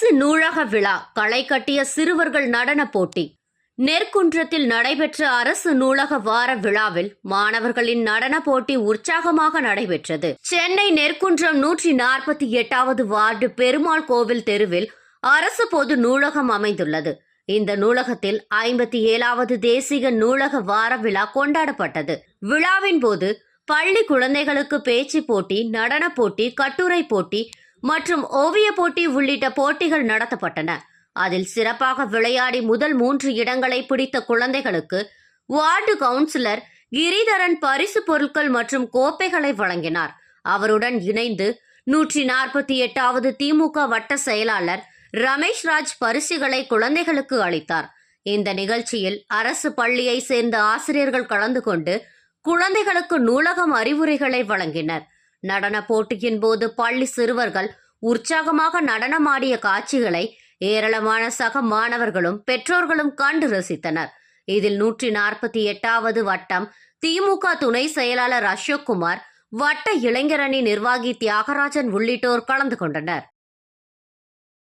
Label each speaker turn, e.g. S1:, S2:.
S1: அரசு நூலக விழா களை கட்டிய சிறுவர்கள் நடன போட்டி. நெற்குன்றத்தில் நடைபெற்ற அரசு நூலக வார விழாவில் மாணவர்களின் நடன போட்டி உற்சாகமாக நடைபெற்றது. சென்னை நெற்குன்றம் நூற்றி நாற்பத்தி எட்டாவது வார்டு பெருமாள் கோவில் தெருவில் அரசு பொது நூலகம் அமைந்துள்ளது. இந்த நூலகத்தில் ஐம்பத்தி ஏழாவது தேசிய நூலக வார விழா கொண்டாடப்பட்டது. விழாவின் போது பள்ளி குழந்தைகளுக்கு பேச்சு போட்டி நடன போட்டி கட்டுரை போட்டி மற்றும் ஓவிய போட்டி உள்ளிட்ட போட்டிகள் நடத்தப்பட்டன. அதில் சிறப்பாக விளையாடி முதல் மூன்று இடங்களை பிடித்த குழந்தைகளுக்கு வார்டு கவுன்சிலர் கிரிதரன் பரிசு பொருட்கள் மற்றும் கோப்பைகளை வழங்கினார். அவருடன் இணைந்து நூற்றி நாற்பத்தி எட்டாவது திமுக வட்ட செயலாளர் ரமேஷ் ராஜ் பரிசுகளை குழந்தைகளுக்கு அளித்தார். இந்த நிகழ்ச்சியில் அரசு பள்ளியை சேர்ந்த ஆசிரியர்கள் கலந்து கொண்டு குழந்தைகளுக்கு நூலகம் அறிவுரைகளை வழங்கினர். நடன போட்டியின் போது பள்ளி சிறுவர்கள் உற்சாகமாக நடனமாடிய காட்சிகளை ஏராளமான சக மாணவர்களும் பெற்றோர்களும் கண்டு ரசித்தனர். இதில் நூற்றி நாற்பத்தி எட்டாவது வட்டம் திமுக துணை செயலாளர் அசோக்குமார் வட்ட இளைஞரணி நிர்வாகி தியாகராஜன் உள்ளிட்டோர் கலந்து கொண்டனர்.